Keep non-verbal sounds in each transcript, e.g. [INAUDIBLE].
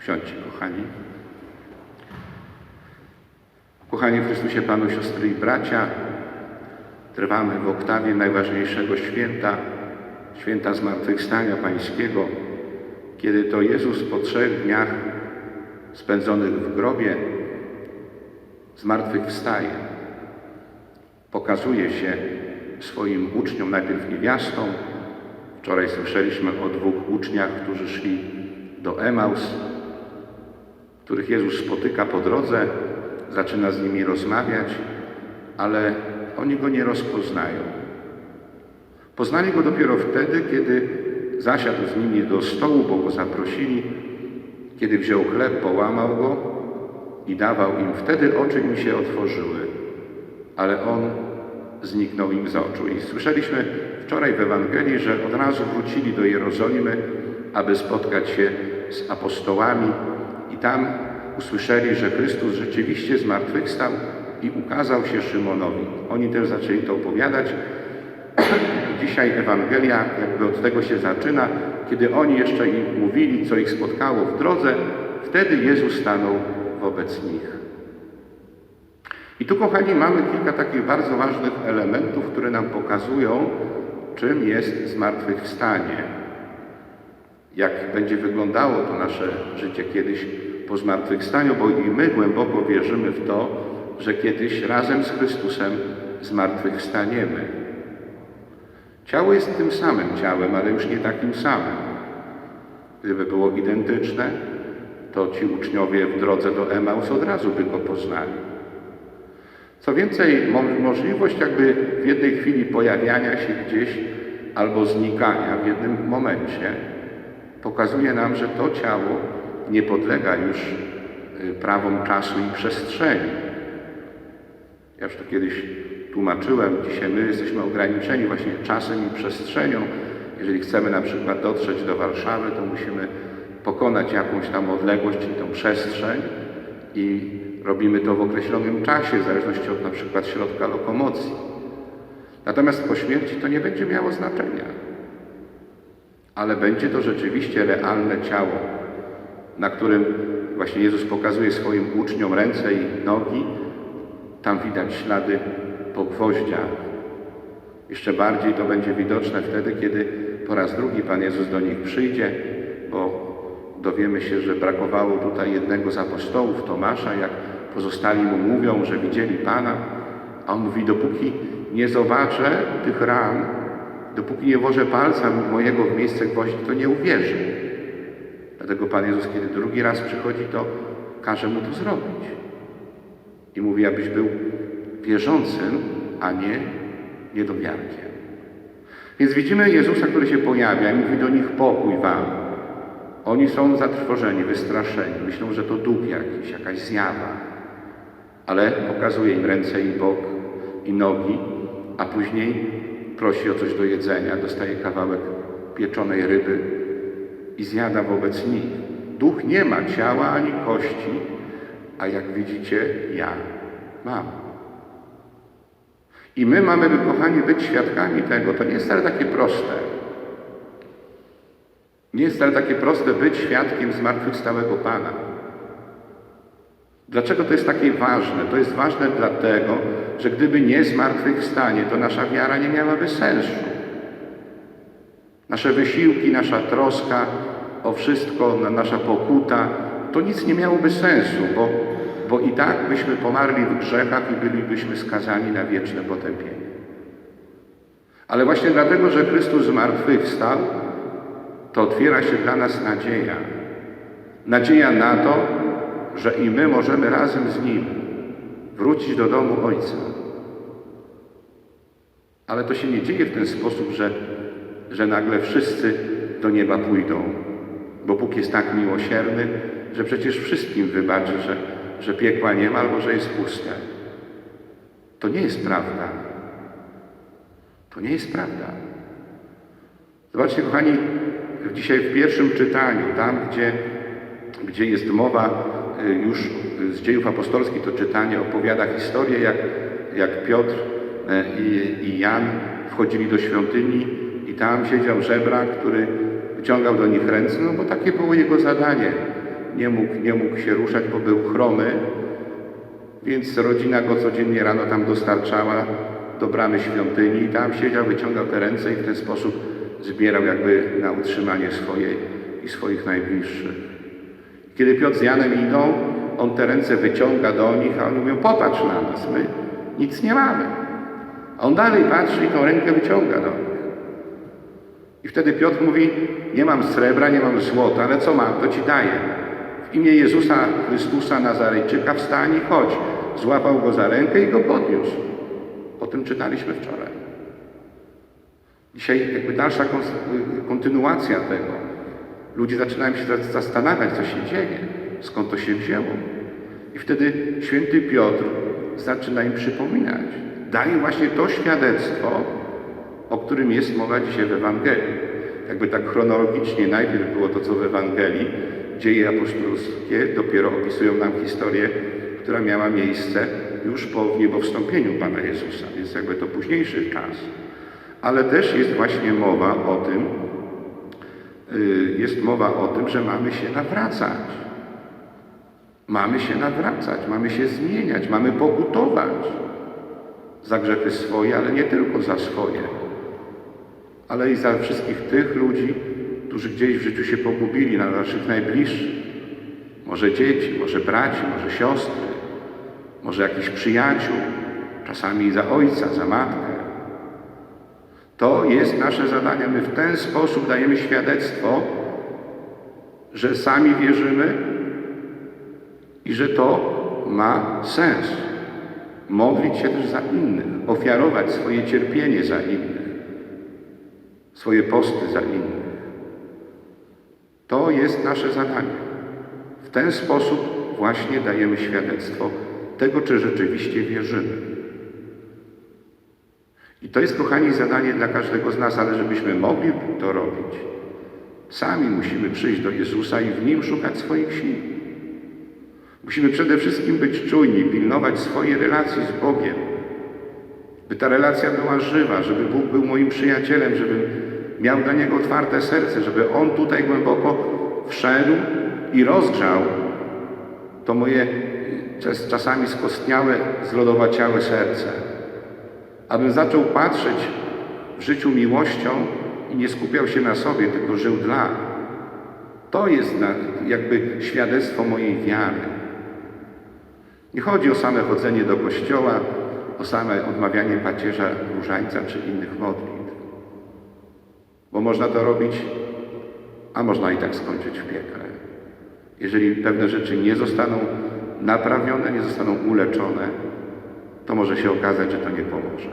Siądźcie, kochani. Kochani Chrystusie Panu, siostry i bracia, trwamy w oktawie najważniejszego święta, święta Zmartwychwstania Pańskiego, kiedy to Jezus po trzech dniach spędzonych w grobie zmartwychwstaje. Pokazuje się swoim uczniom, najpierw niewiastom. Wczoraj słyszeliśmy o dwóch uczniach, którzy szli do Emaus, których Jezus spotyka po drodze, zaczyna z nimi rozmawiać, ale oni go nie rozpoznają. Poznali go dopiero wtedy, kiedy zasiadł z nimi do stołu, bo go zaprosili, kiedy wziął chleb, połamał go i dawał im. Wtedy oczy im się otworzyły, ale on zniknął im z oczu. I słyszeliśmy wczoraj w Ewangelii, że od razu wrócili do Jerozolimy, aby spotkać się z apostołami i tam usłyszeli, że Chrystus rzeczywiście zmartwychwstał i ukazał się Szymonowi. Oni też zaczęli to opowiadać. [CLEARS THROAT] Dzisiaj Ewangelia jakby od tego się zaczyna, kiedy oni jeszcze im mówili, co ich spotkało w drodze, wtedy Jezus stanął wobec nich. I tu, kochani, mamy kilka takich bardzo ważnych elementów, które nam pokazują, czym jest zmartwychwstanie. Jak będzie wyglądało to nasze życie kiedyś po zmartwychwstaniu, bo i my głęboko wierzymy w to, że kiedyś razem z Chrystusem zmartwychwstaniemy. Ciało jest tym samym ciałem, ale już nie takim samym. Gdyby było identyczne, to ci uczniowie w drodze do Emaus od razu by go poznali. Co więcej, możliwość jakby w jednej chwili pojawiania się gdzieś albo znikania w jednym momencie pokazuje nam, że to ciało nie podlega już y, prawom czasu i przestrzeni. Ja już to kiedyś tłumaczyłem, dzisiaj my jesteśmy ograniczeni właśnie czasem i przestrzenią. Jeżeli chcemy na przykład dotrzeć do Warszawy, to musimy pokonać jakąś tam odległość, czyli tą przestrzeń i robimy to w określonym czasie, w zależności od na przykład środka lokomocji. Natomiast po śmierci to nie będzie miało znaczenia. Ale będzie to rzeczywiście realne ciało, na którym właśnie Jezus pokazuje swoim uczniom ręce i nogi. Tam widać ślady po gwoździach. Jeszcze bardziej to będzie widoczne wtedy, kiedy po raz drugi Pan Jezus do nich przyjdzie, bo dowiemy się, że brakowało tutaj jednego z apostołów, Tomasza, jak pozostali mu mówią, że widzieli Pana, a on mówi, dopóki nie zobaczę tych ran, dopóki nie włożę palca mojego w miejsce gwoździ, to nie uwierzę. Dlatego Pan Jezus, kiedy drugi raz przychodzi, to każe mu to zrobić. I mówi, abyś był wierzącym, a nie niedowiarkiem. Więc widzimy Jezusa, który się pojawia i mówi do nich pokój wam. Oni są zatrwożeni, wystraszeni. Myślą, że to duch jakiś, jakaś zjawa. Ale pokazuje im ręce i bok i nogi, a później prosi o coś do jedzenia. Dostaje kawałek pieczonej ryby i zjada wobec nich. Duch nie ma ciała ani kości, a jak widzicie, ja mam. I my mamy, kochani, być świadkami tego. To nie jest wcale takie proste. Nie jest wcale takie proste być świadkiem zmartwychwstałego Pana. Dlaczego to jest takie ważne? To jest ważne dlatego, że gdyby nie zmartwychwstanie, to nasza wiara nie miałaby sensu. Nasze wysiłki, nasza troska o wszystko, nasza pokuta, to nic nie miałoby sensu, bo, bo i tak byśmy pomarli w grzechach i bylibyśmy skazani na wieczne potępienie. Ale właśnie dlatego, że Chrystus zmartwychwstał, to otwiera się dla nas nadzieja. Nadzieja na to, że i my możemy razem z Nim wrócić do domu Ojca. Ale to się nie dzieje w ten sposób, że, że nagle wszyscy do nieba pójdą, bo Bóg jest tak miłosierny, że przecież wszystkim wybaczy, że, że piekła nie ma albo że jest puste. To nie jest prawda. To nie jest prawda. Zobaczcie, kochani, dzisiaj w pierwszym czytaniu, tam gdzie, gdzie jest mowa już z dziejów apostolskich, to czytanie opowiada historię, jak, jak Piotr y, i, i Jan wchodzili do świątyni i tam siedział żebrak, który wyciągał do nich ręce, no bo takie było jego zadanie. nie mógł, nie mógł się ruszać, bo był chromy, więc rodzina go codziennie rano tam dostarczała do bramy świątyni i tam siedział, wyciągał te ręce i w ten sposób zbierał jakby na utrzymanie swoje i swoich najbliższych. Kiedy Piotr z Janem idą, on te ręce wyciąga do nich, a oni mówią, popatrz na nas, my nic nie mamy. A on dalej patrzy i tą rękę wyciąga do nich. I wtedy Piotr mówi, nie mam srebra, nie mam złota, ale co mam, to ci daję. W imię Jezusa Chrystusa Nazarejczyka wstań i chodź. Złapał go za rękę i go podniósł. O tym czytaliśmy wczoraj. Dzisiaj jakby dalsza kontynuacja tego. Ludzie zaczynają się za- zastanawiać, co się dzieje, skąd to się wzięło. I wtedy święty Piotr zaczyna im przypominać. Daje właśnie to świadectwo, o którym jest mowa dzisiaj w Ewangelii. Jakby tak chronologicznie najpierw było to, co w Ewangelii, dzieje apostolskie dopiero opisują nam historię, która miała miejsce już po wniebowstąpieniu Pana Jezusa, więc jakby to późniejszy czas. Ale też jest właśnie mowa o tym, jest mowa o tym, że mamy się nawracać. Mamy się nawracać, mamy się zmieniać, mamy pokutować za grzechy swoje, ale nie tylko za swoje, ale i za wszystkich tych ludzi, którzy gdzieś w życiu się pogubili, na naszych najbliższych. Może dzieci, może braci, może siostry, może jakichś przyjaciół, czasami za ojca, za matkę. To jest nasze zadanie. My w ten sposób dajemy świadectwo, że sami wierzymy i że to ma sens. Modlić się też za innych, ofiarować swoje cierpienie za innych, swoje posty za innych. To jest nasze zadanie. W ten sposób właśnie dajemy świadectwo tego, czy rzeczywiście wierzymy. I to jest, kochani, zadanie dla każdego z nas, ale żebyśmy mogli to robić, sami musimy przyjść do Jezusa i w Nim szukać swoich sił. Musimy przede wszystkim być czujni, pilnować swojej relacji z Bogiem, by ta relacja była żywa, żeby Bóg był moim przyjacielem, żebym miał dla Niego otwarte serce, żeby On tutaj głęboko wszedł i rozgrzał to moje czas- czasami skostniałe, zlodowaciałe serce. Abym zaczął patrzeć w życiu miłością i nie skupiał się na sobie, tylko żył dla. To jest jakby świadectwo mojej wiary. Nie chodzi o same chodzenie do kościoła, o same odmawianie pacierza różańca czy innych modlitw. Bo można to robić, a można i tak skończyć w piekle. Jeżeli pewne rzeczy nie zostaną naprawione, nie zostaną uleczone, to może się okazać, że to nie pomoże.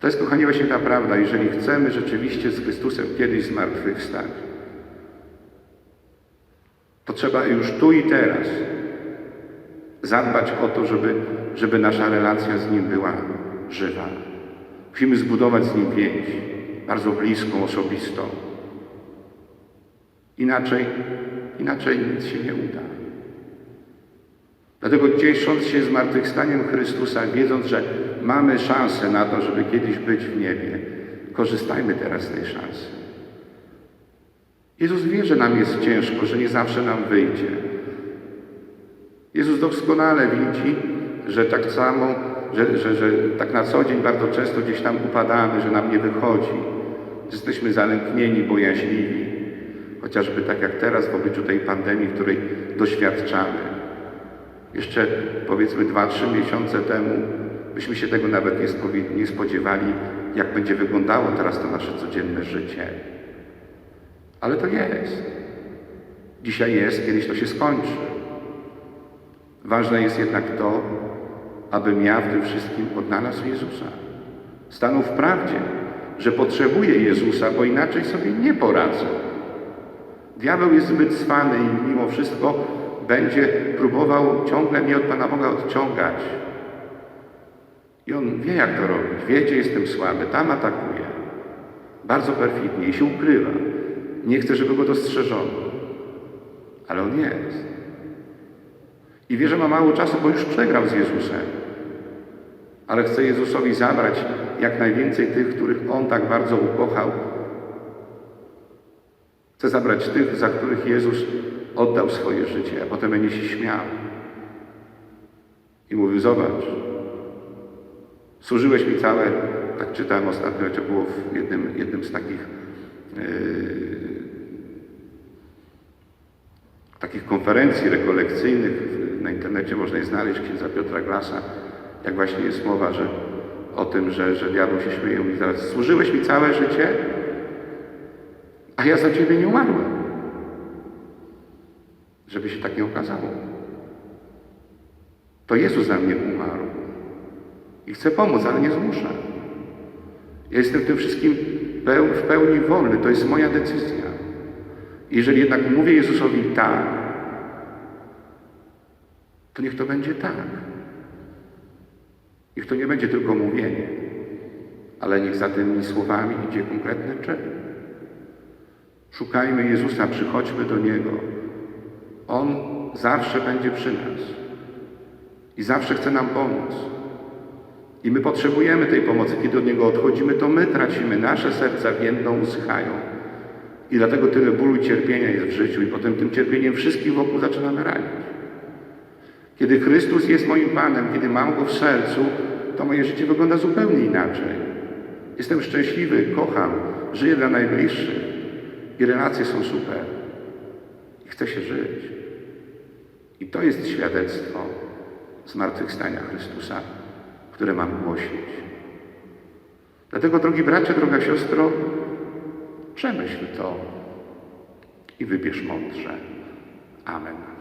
To jest, kochani, właśnie ta prawda. Jeżeli chcemy rzeczywiście z Chrystusem kiedyś zmartwychwstać, to trzeba już tu i teraz zadbać o to, żeby, żeby nasza relacja z Nim była żywa. Musimy zbudować z Nim więź, bardzo bliską, osobistą. Inaczej, inaczej nic się nie uda. Dlatego ciesząc się zmartwychwstaniem Chrystusa, wiedząc, że mamy szansę na to, żeby kiedyś być w niebie, korzystajmy teraz z tej szansy. Jezus wie, że nam jest ciężko, że nie zawsze nam wyjdzie. Jezus doskonale widzi, że tak samo, że, że, że tak na co dzień bardzo często gdzieś tam upadamy, że nam nie wychodzi, jesteśmy zalęknieni, bojaźliwi. Chociażby tak jak teraz w obliczu tej pandemii, której doświadczamy. Jeszcze powiedzmy 2-3 miesiące temu byśmy się tego nawet nie, spodziewali, jak będzie wyglądało teraz to nasze codzienne życie. Ale to jest. Dzisiaj jest, kiedyś to się skończy. Ważne jest jednak to, abym ja w tym wszystkim odnalazł Jezusa. Stanął w prawdzie, że potrzebuję Jezusa, bo inaczej sobie nie poradzę. Diabeł jest zbyt cwany i mimo wszystko będzie próbował ciągle mnie od Pana Boga odciągać. I on wie, jak to robić. Wie, gdzie jestem słaby. Tam atakuje. Bardzo perfidnie i się ukrywa. Nie chce, żeby go dostrzeżono. Ale on jest. I wie, że ma mało czasu, bo już przegrał z Jezusem. Ale chce Jezusowi zabrać jak najwięcej tych, których On tak bardzo ukochał, Chcę zabrać tych, za których Jezus oddał swoje życie, a potem będzie się śmiał. I mówił, zobacz, służyłeś mi całe, tak czytałem ostatnio, to było w jednym, jednym z takich yy, takich konferencji rekolekcyjnych, na internecie można je znaleźć, księdza Piotra Glasa, jak właśnie jest mowa, że o tym, że, że diabeł się śmieje i zaraz służyłeś mi całe życie, a ja za ciebie nie umarłem. Żeby się tak nie okazało. To Jezus za mnie umarł. I chcę pomóc, ale nie zmusza. Ja jestem w tym wszystkim w pełni wolny. To jest moja decyzja. Jeżeli jednak mówię Jezusowi tak, to niech to będzie tak. Niech to nie będzie tylko mówienie, ale niech za tymi słowami idzie konkretny czyn. Szukajmy Jezusa, przychodźmy do Niego. On zawsze będzie przy nas i zawsze chce nam pomóc. I my potrzebujemy tej pomocy. Kiedy od Niego odchodzimy, to my tracimy, nasze serca więdną, usychają. I dlatego tyle bólu i cierpienia jest w życiu i potem tym cierpieniem wszystkich wokół zaczynamy ranić. Kiedy Chrystus jest moim Panem, kiedy mam Go w sercu, to moje życie wygląda zupełnie inaczej. Jestem szczęśliwy, kocham, żyję dla najbliższych i relacje są super. I chcę się żyć. I to jest świadectwo zmartwychwstania Chrystusa, które mam głosić. Dlatego, drogi bracie, droga siostro, Przemyśl to i wybierz mądrze. Amen.